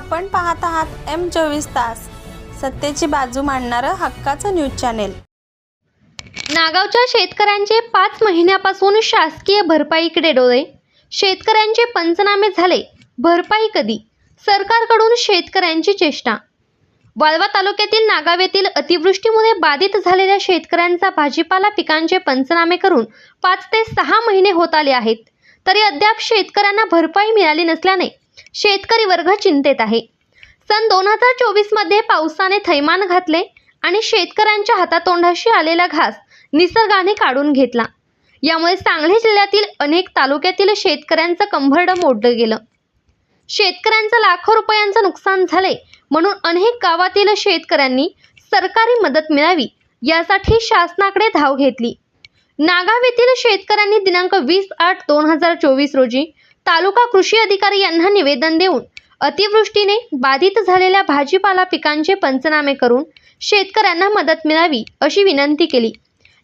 आपण पाहत आहात एम चोवीस तास. सत्तेची बाजू मांडणारं हक्काचं न्यूज चॅनेल. नागावच्या शेतकऱ्यांचे पाच महिन्यापासून शासकीय भरपाईकडे डोळे. शेतकऱ्यांचे पंचनामे झाले भरपाई कधी? सरकारकडून शेतकऱ्यांची चेष्टा. वाळवा तालुक्यातील नागाव येथील अतिवृष्टीमुळे बाधित झालेल्या शेतकऱ्यांचा भाजीपाला पिकांचे पंचनामे करून पाच ते सहा महिने होत आले आहेत. तरी अद्याप शेतकऱ्यांना भरपाई मिळाली नसल्याने शेतकरी वर्ग चिंतेत आहे. सन दोन हजार चोवीसमध्ये पावसाने थैमान घातले आणि शेतकऱ्यांच्या हातातोंडाशी आलेला घास निसर्गाने काढून घेतला. यामुळे सांगली जिल्ह्यातील अनेक तालुक्यातील शेतकऱ्यांचं कंभरडं मोडलं गेलं. शेतकऱ्यांचं लाखो रुपयांचं नुकसान झाले म्हणून अनेक गावातील शेतकऱ्यांनी सरकारी मदत मिळावी यासाठी शासनाकडे धाव घेतली. नागाव येथील शेतकऱ्यांनी दिनांक वीस आठ दोन हजार चोवीस रोजी तालुका कृषी अधिकारी यांना निवेदन देऊन अतिवृष्टीने बाधित झालेल्या भाजीपाला पिकांचे पंचनामे करून शेतकऱ्यांना मदत मिळावी अशी विनंती केली.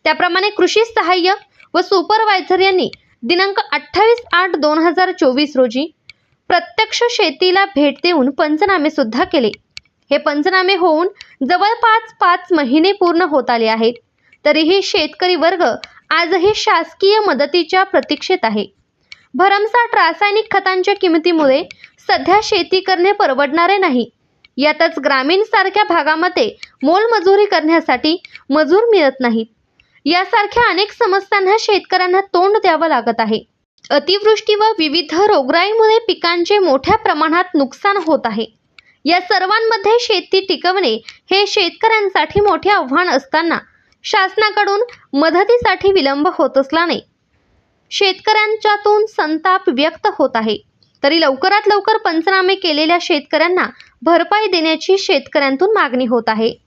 त्याप्रमाणे कृषी सहाय्यक व सुपरवायझर यांनी दिनांक अठ्ठावीस आठ दोन हजार चोवीस रोजी प्रत्यक्ष शेतीला भेट देऊन पंचनामे सुद्धा केले. हे पंचनामे होऊन जवळपास पाच महिने पूर्ण होत आले आहेत. तरीही शेतकरी वर्ग आजही शासकीय मदतीच्या प्रतीक्षेत आहे. भरमसाठ रासायनिक खतांच्या किमतीमुळे सध्या शेती करणे परवडणारे नाही. यातच ग्रामीण सारख्या भागामध्ये मोलमजुरी करण्यासाठी मजूर मिळत नाहीत. यासारख्या अनेक समस्यांना शेतकऱ्यांना तोंड द्यावं लागत आहे. अतिवृष्टी व विविध रोगराईमुळे पिकांचे मोठ्या प्रमाणात नुकसान होत आहे. या सर्वांमध्ये शेती टिकवणे हे शेतकऱ्यांसाठी मोठे आव्हान असताना शासनाकडून मदतीसाठी विलंब होत असल्याने शेतकऱ्यांच्यातून संताप व्यक्त होत आहे. तरी लवकरात लवकर पंचनामे केलेल्या शेतकऱ्यांना भरपाई देण्याची शेतकऱ्यांतून मागणी होत आहे.